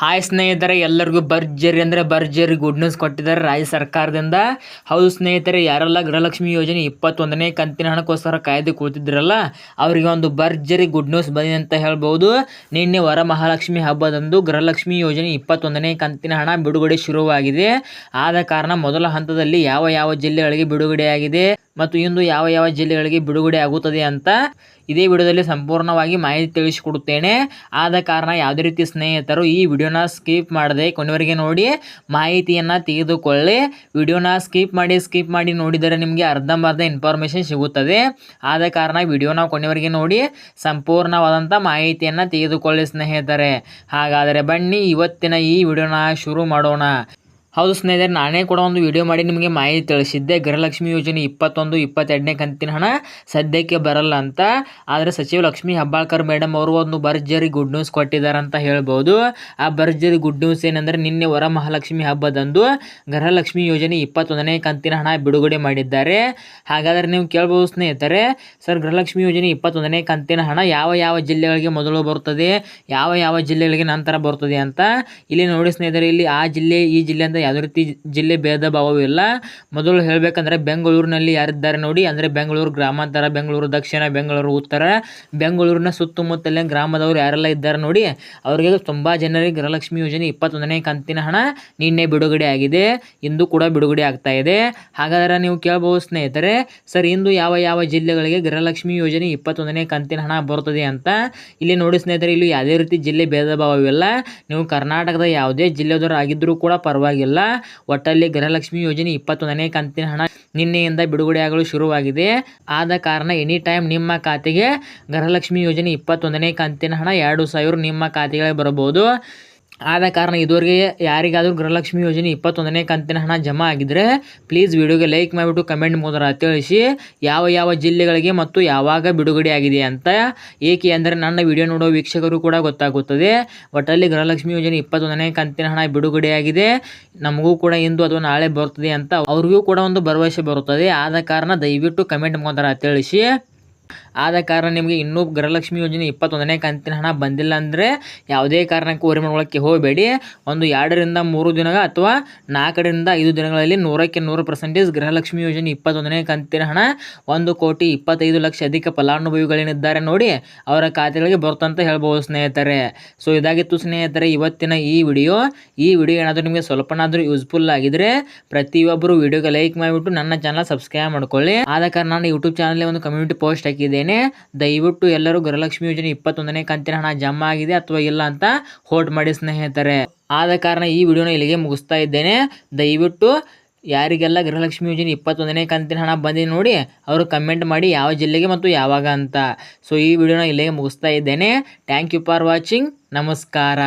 Hi ಸ್ನೇಹಿತರೆ, ಎಲ್ಲರಿಗೂ ಭರ್ಜರಿ ಅಂದರೆ ಭರ್ಜರಿ ಗುಡ್ ನ್ಯೂಸ್ ಕೊಟ್ಟಿದ್ದಾರೆ ರಾಜ್ಯ ಸರ್ಕಾರದಿಂದ. ಹೌದು ಸ್ನೇಹಿತರೆ, ಯಾರೆಲ್ಲ ಗೃಹಲಕ್ಷ್ಮಿ ಯೋಜನೆ ಇಪ್ಪತ್ತೊಂದನೇ ಕಂತಿನ ಹಣಕ್ಕೋಸ್ಕರ ಕಾಯ್ದೆ ಕೂತಿದ್ರಲ್ಲ, ಅವರಿಗೆ ಒಂದು ಭರ್ಜರಿ ಗುಡ್ ನ್ಯೂಸ್ ಬಂದಿದೆ ಅಂತ ಹೇಳ್ಬೋದು. ನಿನ್ನೆ ವರಮಹಾಲಕ್ಷ್ಮಿ ಹಬ್ಬದಂದು ಗೃಹಲಕ್ಷ್ಮಿ ಯೋಜನೆ ಇಪ್ಪತ್ತೊಂದನೇ ಕಂತಿನ ಹಣ ಬಿಡುಗಡೆ ಶುರುವಾಗಿದೆ. ಆದ ಕಾರಣ ಮೊದಲ ಹಂತದಲ್ಲಿ ಯಾವ ಯಾವ ಜಿಲ್ಲೆಗಳಿಗೆ ಬಿಡುಗಡೆಯಾಗಿದೆ? ಮತ್ತು ಇಂದು ಯಾವ ಯಾವ ಜಿಲ್ಲೆಗಳಿಗೆ ಬಿಡುಗಡೆ ಆಗುತ್ತದೆ ಅಂತ ಇದೇ ವಿಡಿಯೋದಲ್ಲಿ ಸಂಪೂರ್ಣವಾಗಿ ಮಾಹಿತಿ ತಿಳಿಸಿಕೊಡುತ್ತೇನೆ. ಆದ ಕಾರಣ ಯಾವುದೇ ರೀತಿ ಸ್ನೇಹಿತರು ಈ ವಿಡಿಯೋನ ಸ್ಕಿಪ್ ಮಾಡದೆ ಕೊನೆವರೆಗೆ ನೋಡಿ, ಮಾಹಿತಿಯನ್ನು ತೆಗೆದುಕೊಳ್ಳಿ. ವಿಡಿಯೋನ ಸ್ಕಿಪ್ ಮಾಡಿ ಸ್ಕಿಪ್ ಮಾಡಿ ನೋಡಿದರೆ ನಿಮಗೆ ಅರ್ಧಂಬರ್ಧ ಇನ್ಫಾರ್ಮೇಷನ್ ಸಿಗುತ್ತದೆ. ಆದ ಕಾರಣ ವಿಡಿಯೋನ ಕೊನೆವರೆಗೆ ನೋಡಿ ಸಂಪೂರ್ಣವಾದಂಥ ಮಾಹಿತಿಯನ್ನು ತೆಗೆದುಕೊಳ್ಳಿ ಸ್ನೇಹಿತರೆ. ಹಾಗಾದರೆ ಬನ್ನಿ, ಇವತ್ತಿನ ಈ ವಿಡಿಯೋನ ಶುರು ಮಾಡೋಣ. ಹೌದು ಸ್ನೇಹಿತರೆ, ನಾನೇ ಕೂಡ ಒಂದು ವಿಡಿಯೋ ಮಾಡಿ ನಿಮಗೆ ಮಾಹಿತಿ ತಿಳಿಸಿದ್ದೆ. ಗೃಹಲಕ್ಷ್ಮಿ ಯೋಜನೆ ಇಪ್ಪತ್ತೊಂದು ಇಪ್ಪತ್ತೆರಡನೇ ಕಂತಿನ ಹಣ ಸದ್ಯಕ್ಕೆ ಬರಲ್ಲ ಅಂತ. ಆದರೆ ಸಚಿವ ಲಕ್ಷ್ಮೀ ಹೆಬ್ಬಾಳ್ಕರ್ ಮೇಡಮ್ ಅವರು ಒಂದು ಭರ್ಜರಿ ಗುಡ್ ನ್ಯೂಸ್ ಕೊಟ್ಟಿದ್ದಾರೆ ಅಂತ ಹೇಳ್ಬೋದು. ಆ ಭರ್ಜರಿ ಗುಡ್ ನ್ಯೂಸ್ ಏನಂದರೆ ನಿನ್ನೆ ವರಮಹಾಲಕ್ಷ್ಮಿ ಹಬ್ಬದಂದು ಗೃಹಲಕ್ಷ್ಮಿ ಯೋಜನೆ ಇಪ್ಪತ್ತೊಂದನೇ ಕಂತಿನ ಹಣ ಬಿಡುಗಡೆ ಮಾಡಿದ್ದಾರೆ. ಹಾಗಾದರೆ ನೀವು ಕೇಳ್ಬೋದು ಸ್ನೇಹಿತರೆ, ಸರ್ ಗೃಹಲಕ್ಷ್ಮಿ ಯೋಜನೆ ಇಪ್ಪತ್ತೊಂದನೇ ಕಂತಿನ ಹಣ ಯಾವ ಯಾವ ಜಿಲ್ಲೆಗಳಿಗೆ ಮೊದಲು ಬರುತ್ತದೆ, ಯಾವ ಯಾವ ಜಿಲ್ಲೆಗಳಿಗೆ ನಂತರ ಬರುತ್ತದೆ ಅಂತ. ಇಲ್ಲಿ ನೋಡಿ ಸ್ನೇಹಿತರೆ, ಇಲ್ಲಿ ಆ ಜಿಲ್ಲೆ, ಈ ಜಿಲ್ಲೆ ಅಂತ ಯಾವುದೇ ರೀತಿ ಜಿಲ್ಲೆ ಭೇದ ಭಾವವಿಲ್ಲ ಮೊದಲು ಹೇಳಬೇಕಂದ್ರೆ ಬೆಂಗಳೂರಿನಲ್ಲಿ ಯಾರಿದ್ದಾರೆ ನೋಡಿ, ಅಂದರೆ ಬೆಂಗಳೂರು ಗ್ರಾಮಾಂತರ, ಬೆಂಗಳೂರು ದಕ್ಷಿಣ, ಬೆಂಗಳೂರು ಉತ್ತರ. ಬೆಂಗಳೂರಿನ ಸುತ್ತಮುತ್ತಲಿನ ಗ್ರಾಮದವರು ಯಾರೆಲ್ಲ ಇದ್ದಾರೆ ನೋಡಿ, ಅವರಿಗೆ ತುಂಬ ಜನರಿಗೆ ಗೃಹಲಕ್ಷ್ಮಿ ಯೋಜನೆ ಇಪ್ಪತ್ತೊಂದನೇ ಕಂತಿನ ಹಣ ನಿನ್ನೆ ಬಿಡುಗಡೆ ಆಗಿದೆ. ಇಂದು ಕೂಡ ಬಿಡುಗಡೆ ಆಗ್ತಾ ಇದೆ. ಹಾಗಾದರೆ ನೀವು ಕೇಳಬಹುದು ಸ್ನೇಹಿತರೆ, ಸರ್, ಇಂದು ಯಾವ ಯಾವ ಜಿಲ್ಲೆಗಳಿಗೆ ಗೃಹಲಕ್ಷ್ಮಿ ಯೋಜನೆ ಇಪ್ಪತ್ತೊಂದನೇ ಕಂತಿನ ಹಣ ಬರುತ್ತದೆ ಅಂತ? ಇಲ್ಲಿ ನೋಡಿ ಸ್ನೇಹಿತರೆ, ಇಲ್ಲಿ ಯಾವುದೇ ರೀತಿ ಜಿಲ್ಲೆ ಭೇದ ಭಾವವಿಲ್ಲ ನೀವು ಕರ್ನಾಟಕದ ಯಾವುದೇ ಜಿಲ್ಲೆದವರು ಆಗಿದ್ದರೂ ಕೂಡ ಪರವಾಗಿಲ್ಲ. ಒಟ್ಟಲ್ಲಿ ಗೃಹಲಕ್ಷ್ಮಿ ಯೋಜನೆ ಇಪ್ಪತ್ತೊಂದನೇ ಕಂತಿನ ಹಣ ನಿನ್ನೆಯಿಂದ ಬಿಡುಗಡೆಯಾಗಲು ಶುರುವಾಗಿದೆ. ಆದ ಕಾರಣ ಎನಿ ಟೈಮ್ ನಿಮ್ಮ ಖಾತೆಗೆ ಗೃಹಲಕ್ಷ್ಮಿ ಯೋಜನೆ ಇಪ್ಪತ್ತೊಂದನೇ ಕಂತಿನ ಹಣ ಎರಡು ಸಾವಿರ ನಿಮ್ಮ ಖಾತೆಗೆ ಬರಬಹುದು. ಆದ ಕಾರಣ ಇದುವರೆಗೆ ಯಾರಿಗಾದರೂ ಗೃಹಲಕ್ಷ್ಮಿ ಯೋಜನೆ ಇಪ್ಪತ್ತೊಂದನೇ ಕಂತಿನ ಹಣ ಜಮಾ ಆಗಿದ್ದರೆ ಪ್ಲೀಸ್ ವಿಡಿಯೋಗೆ ಲೈಕ್ ಮಾಡಿಬಿಟ್ಟು ಕಮೆಂಟ್ ಮೂಲಕ ತಿಳಿಸಿ ಯಾವ ಯಾವ ಜಿಲ್ಲೆಗಳಿಗೆ ಮತ್ತು ಯಾವಾಗ ಬಿಡುಗಡೆ ಆಗಿದೆ ಅಂತ. ಏಕೆ ಅಂದರೆ ನನ್ನ ವಿಡಿಯೋ ನೋಡೋ ವೀಕ್ಷಕರು ಕೂಡ ಗೊತ್ತಾಗುತ್ತದೆ. ಒಟ್ಟಲ್ಲಿ ಗೃಹಲಕ್ಷ್ಮಿ ಯೋಜನೆ ಇಪ್ಪತ್ತೊಂದನೇ ಕಂತಿನ ಹಣ ಬಿಡುಗಡೆಯಾಗಿದೆ ನಮಗೂ ಕೂಡ ಇಂದು ಅಥವಾ ನಾಳೆ ಬರ್ತದೆ ಅಂತ ಅವ್ರಿಗೂ ಕೂಡ ಒಂದು ಭರವಸೆ ಬರುತ್ತದೆ. ಆದ ಕಾರಣ ದಯವಿಟ್ಟು ಕಮೆಂಟ್ ಮೂಲಕ ತಿಳಿಸಿ. ಆದ ಕಾರಣ ನಿಮಗೆ ಇನ್ನೂ ಗೃಹಲಕ್ಷ್ಮಿ ಯೋಜನೆ ಇಪ್ಪತ್ತೊಂದನೇ ಕಂತಿನ ಹಣ ಬಂದಿಲ್ಲ ಅಂದರೆ ಯಾವುದೇ ಕಾರಣಕ್ಕೂ ವರಿ ಹೋಗಬೇಡಿ. ಒಂದು ಎರಡರಿಂದ ಮೂರು ದಿನ ಅಥವಾ ನಾಲ್ಕರಿಂದ ಐದು ದಿನಗಳಲ್ಲಿ ನೂರಕ್ಕೆ ನೂರು ಪರ್ಸೆಂಟೇಜ್ ಗೃಹಲಕ್ಷ್ಮಿ ಯೋಜನೆ ಇಪ್ಪತ್ತೊಂದನೇ ಕಂತಿನ ಹಣ ಒಂದು ಕೋಟಿ ಇಪ್ಪತ್ತೈದು ಲಕ್ಷ ಅಧಿಕ ಫಲಾನುಭವಿಗಳೇನಿದ್ದಾರೆ ನೋಡಿ ಅವರ ಖಾತೆಗಳಿಗೆ ಬರುತ್ತಂತ ಹೇಳ್ಬೋದು ಸ್ನೇಹಿತರೆ. ಸೊ ಇದಾಗಿತ್ತು ಸ್ನೇಹಿತರೆ ಇವತ್ತಿನ ಈ ವಿಡಿಯೋ. ಈ ವಿಡಿಯೋ ಏನಾದರೂ ನಿಮಗೆ ಸ್ವಲ್ಪನಾದರೂ ಯೂಸ್ಫುಲ್ ಆಗಿದ್ರೆ ಪ್ರತಿಯೊಬ್ಬರು ವಿಡಿಯೋಗೆ ಲೈಕ್ ಮಾಡಿಬಿಟ್ಟು ನನ್ನ ಚಾನಲ್ ಸಬ್ಸ್ಕ್ರೈಬ್ ಮಾಡ್ಕೊಳ್ಳಿ. ಆದ ಕಾರಣ ನಾನು ಯೂಟ್ಯೂಬ್ ಚಾನಲ್ ಒಂದು ಕಮ್ಯುನಿಟಿ ಪೋಸ್ಟ್ ಹಾಕಿದ್ದೇನೆ ದಯವಿಟ್ಟು ಎಲ್ಲರೂ ಗೃಹಲಕ್ಷ್ಮಿ ಯೋಜನೆ ಇಪ್ಪತ್ತೊಂದನೇ ಕಂತಿನ ಹಣ ಜಮಾ ಆಗಿದೆ ಅಥವಾ ಇಲ್ಲ ಅಂತ ಹೋಟ್ ಮಾಡಿ ಸ್ನೇಹಿತರೆ. ಆದ ಕಾರಣ ಈ ವಿಡಿಯೋನ ಇಲ್ಲಿಗೆ ಮುಗಿಸ್ತಾ ಇದ್ದೇನೆ. ದಯವಿಟ್ಟು ಯಾರಿಗೆಲ್ಲ ಗೃಹಲಕ್ಷ್ಮಿ ಯೋಜನೆ ಇಪ್ಪತ್ತೊಂದನೇ ಕಂತಿನ ಹಣ ಬಂದಿದೆ ನೋಡಿ, ಅವರು ಕಮೆಂಟ್ ಮಾಡಿ ಯಾವ ಜಿಲ್ಲೆಗೆ ಮತ್ತು ಯಾವಾಗ ಅಂತ. ಸೊ ಈ ವಿಡಿಯೋನ ಇಲ್ಲಿಗೆ ಮುಗಿಸ್ತಾ ಇದ್ದೇನೆ. ಥ್ಯಾಂಕ್ ಯು ಫಾರ್ ವಾಚಿಂಗ್ ನಮಸ್ಕಾರ.